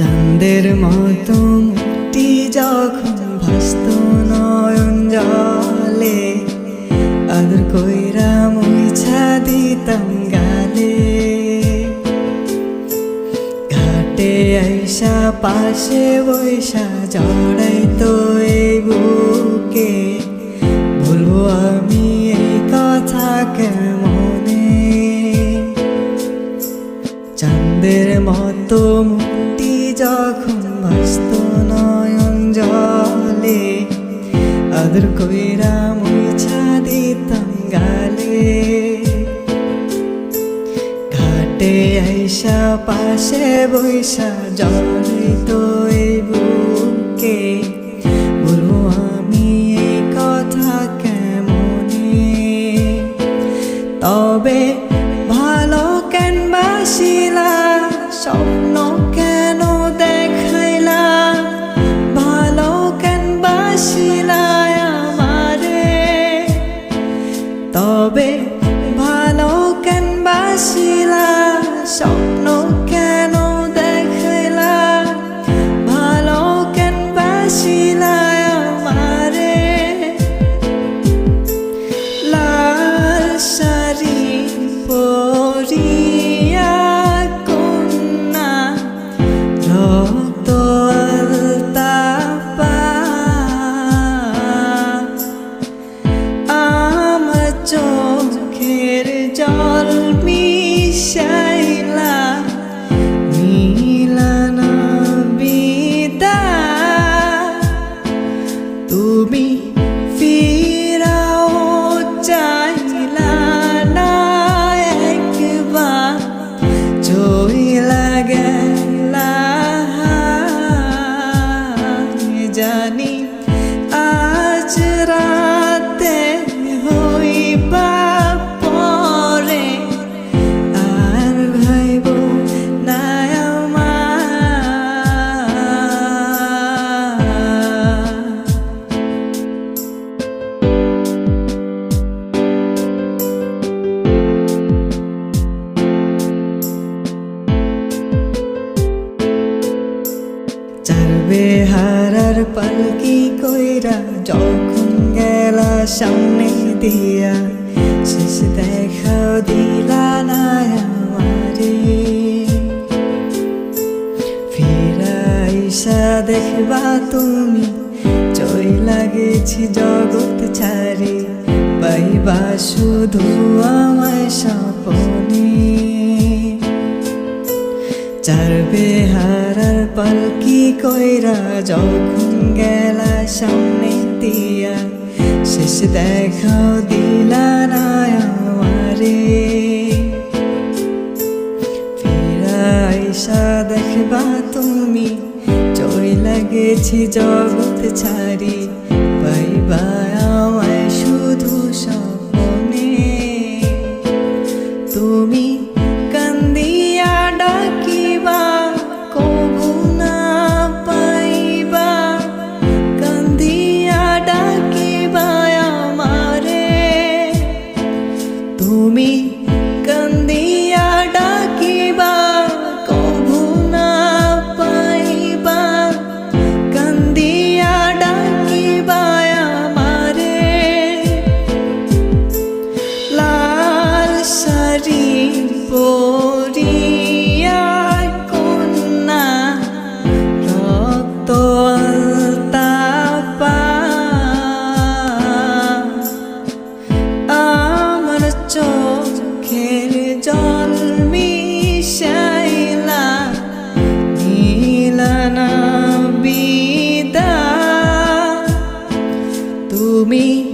চন্দের মতো মুক্তি যখন ভাসত নয়ন জলে, আদর কইরা মুছা দিতাম গালে। ঘাটে আইসা পাশে বৈশা জড়াই তো এই বুকে, বলব আমি এই কথা কেমনে? চন্দের মতো আদর কইরা মুছা দিতাম গালে। ঘাটে আইসা পাশে বৈশা জলে তো এই বুকে। বলব, আমি এই কথা কেমনে? তবে ভালো কেন বাসিলা? স্বপ্ন বাসিলা স্বপ্ন কেন চইলা গেলা কইরা যখন গেলা সামনে দিয়া শেষ দেখাও দিলা না আমারে ফিরাইসা দেখবা তুমি চই লাগেছি জগৎ ছাড়ি পাইবা শুধু আমায় স্বপনে চারবে হারার পালকি কইরা যখন গেলা সামনে দিয়া, শেষ দেখাও দিলা না আমারে ফিরাইসা দেখবা তুমি চই লাগেছি জগৎ ছাড়ি, পাইবা তুমি